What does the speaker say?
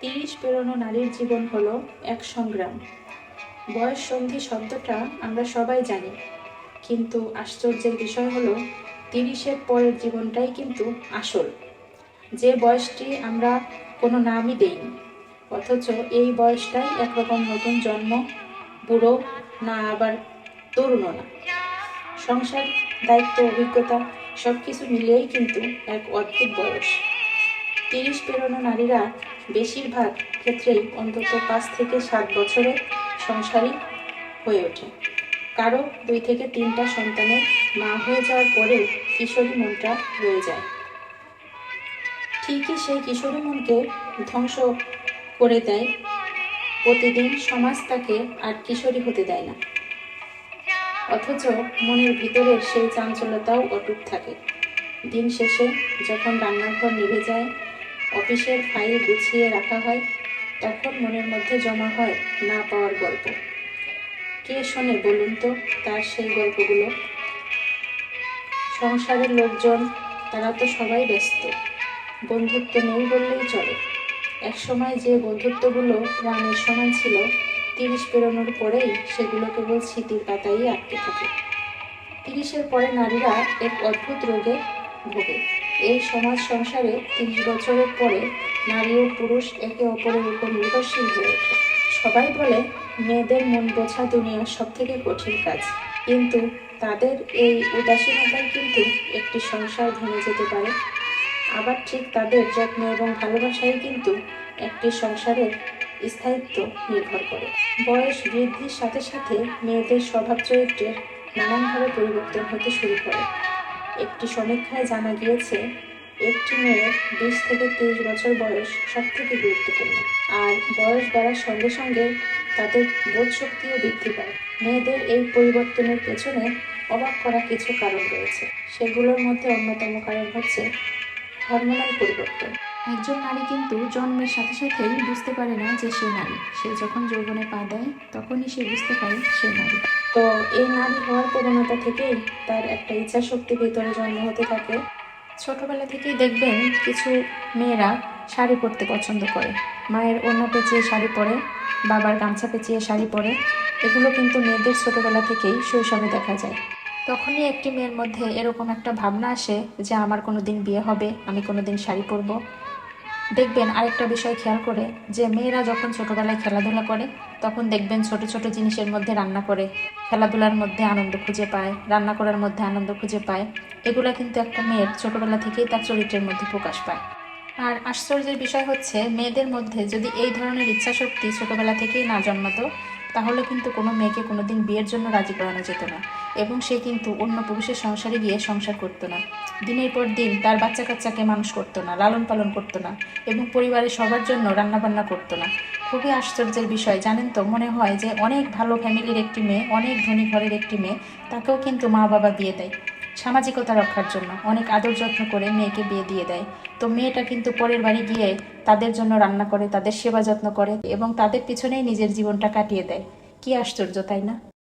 তিরিশ পেরোনো নারীর জীবন হলো এক সংগ্রাম। বয়স, সন্ধি, শব্দটা আমরা সবাই জানি। কিন্তু আশ্চর্যের বিষয় হলো, তিরিশের পরের জীবনটাই কিন্তু আসল। যে বয়সটি আমরা কোনো নামই দেইনি, অথচ এই বয়সটাই একরকম নতুন জন্ম, বুড়ো, না আবার তরুণও না। সংসার, দায়িত্ব, অভিজ্ঞতা সব কিছু মিলিয়েই কিন্তু এক অদ্ভুত বয়স। তিরিশ পেরোনো নারীরা বেশিরভাগ ক্ষেত্রেই অন্তত পাঁচ থেকে সাত বছরে সংসারী হয়ে ওঠে। কারও দুই থেকে তিনটা সন্তানের মা হয়ে যাওয়ার পরেও কিশোরী মনটা রয়ে যায়। ঠিকই সেই কিশোরী মনকে ধ্বংস করে দেয়। প্রতিদিন সমাজ তাকে আর কিশোরী হতে দেয় না। অথচ মনের ভিতরের সেই চাঞ্চল্যতাও অটুট থাকে। দিন শেষে যখন রান্নাঘর নিভে যায় অফিসের ফাইল গুছিয়ে রাখা হয়, তখন মনের মধ্যে জমা হয় না পাওয়ার গল্প। কে শোনে বলুন তো তার সেই গল্পগুলো? সংসারের লোকজন, তারা তো সবাই ব্যস্ত। বন্ধুত্ব নেই বললেই চলে। একসময় যে বন্ধুত্বগুলো প্রাণের সমান ছিল, তিরিশ পেরোনোর পরেই সেগুলো কেবল স্মৃতির পাতাই আটকে থাকে। তিরিশের পরে নারীরা এক অদ্ভুত রোগে ভোগে। এই সমাজ সংসারে তিরিশ বছরের পরে নারী ও পুরুষ একে অপরের উপর নির্ভরশীল হয়ে ওঠে। সবাই বলে মেয়েদের মন বোঝা দুনিয়ার সব থেকে কঠিন কাজ। কিন্তু তাদের এই উদাসীনতায় কিন্তু একটি সংসার ভেঙে যেতে পারে। আবার ঠিক তাদের যত্ন এবং ভালোবাসায় কিন্তু একটি সংসারের স্থায়িত্ব নির্ভর করে। বয়স বৃদ্ধির সাথে সাথে মেয়েদের স্বভাব চরিত্রের নানানভাবে পরিবর্তন হতে শুরু করে। একটি সমীক্ষায় জানা গিয়েছে, একটি মেয়ের বিশ থেকে তিরিশ বছর বয়স সব থেকে গুরুত্বপূর্ণ। আর বয়স বাড়ার সঙ্গে সঙ্গে তাদের বোধ শক্তিও বৃদ্ধি পায়। মেয়েদের এই পরিবর্তনের পেছনে অবাক করা কিছু কারণ রয়েছে। সেগুলোর মধ্যে অন্যতম কারণ হচ্ছে হরমোনাল পরিবর্তন। একজন নারী কিন্তু জন্মের সাথে সাথেই বুঝতে পারে না যে সে নারী। সে যখন যৌবনে পা দেয়, তখনই সে বুঝতে পারে সে নারী। তো এই নারী হওয়ার প্রবণতা থেকেই তার একটা ইচ্ছা শক্তি ভিতরে জন্ম হতে থাকে। ছোটবেলা থেকেই দেখবেন কিছু মেয়েরা শাড়ি পরতে পছন্দ করে। মায়ের ওড়না পেঁচিয়ে শাড়ি পরে, বাবার গামছা পেঁচিয়ে শাড়ি পরে। এগুলো কিন্তু মেয়েদের ছোটবেলা থেকেই শৈশবে দেখা যায়। তখনই একটি মেয়ের মধ্যে এরকম একটা ভাবনা আসে যে, আমার কোনো দিন বিয়ে হবে, আমি কোনো দিন শাড়ি পরবো। দেখবেন আরেকটা বিষয় খেয়াল করে, যে মেয়েরা যখন ছোটোবেলায় খেলাধুলা করে, তখন দেখবেন ছোট ছোট জিনিসের মধ্যে রান্না করে। খেলাধুলার মধ্যে আনন্দ খুঁজে পায়, রান্না করার মধ্যে আনন্দ খুঁজে পায়। এগুলা কিন্তু একটা মেয়ের ছোটোবেলা থেকেই তার চরিত্রের মধ্যে প্রকাশ পায়। আর আশ্চর্যের বিষয় হচ্ছে, মেয়েদের মধ্যে যদি এই ধরনের ইচ্ছাশক্তি ছোটবেলা থেকেই না জন্মাতো, তাহলে কিন্তু কোনো মেয়েকে কোনোদিন বিয়ের জন্য রাজি করানো যেত না। এবং সে কিন্তু অন্য পুরুষের সংসারে গিয়ে সংসার করতো না। দিনের পর দিন তার বাচ্চা কাচ্চাকে মানুষ করতো না লালন পালন করতো না এবং পরিবারের সবার জন্য রান্নাবান্না করতো না। খুবই আশ্চর্যের বিষয়, জানেন তো, মনে হয় যে অনেক ভালো ফ্যামিলির একটি মেয়ে, অনেক ধনী ঘরের একটি মেয়ে, তাকেও কিন্তু মা বাবা বিয়ে দেয় সামাজিকতা রক্ষার জন্য, অনেক আদর যত্ন করে মেয়েকে বিয়ে দিয়ে দেয়। তো মেয়েটা কিন্তু পরের বাড়ি গিয়ে তাদের জন্য রান্না করে, তাদের সেবা যত্ন করে এবং তাদের পিছনেই নিজের জীবনটা কাটিয়ে দেয়। কি আশ্চর্য, তাই না?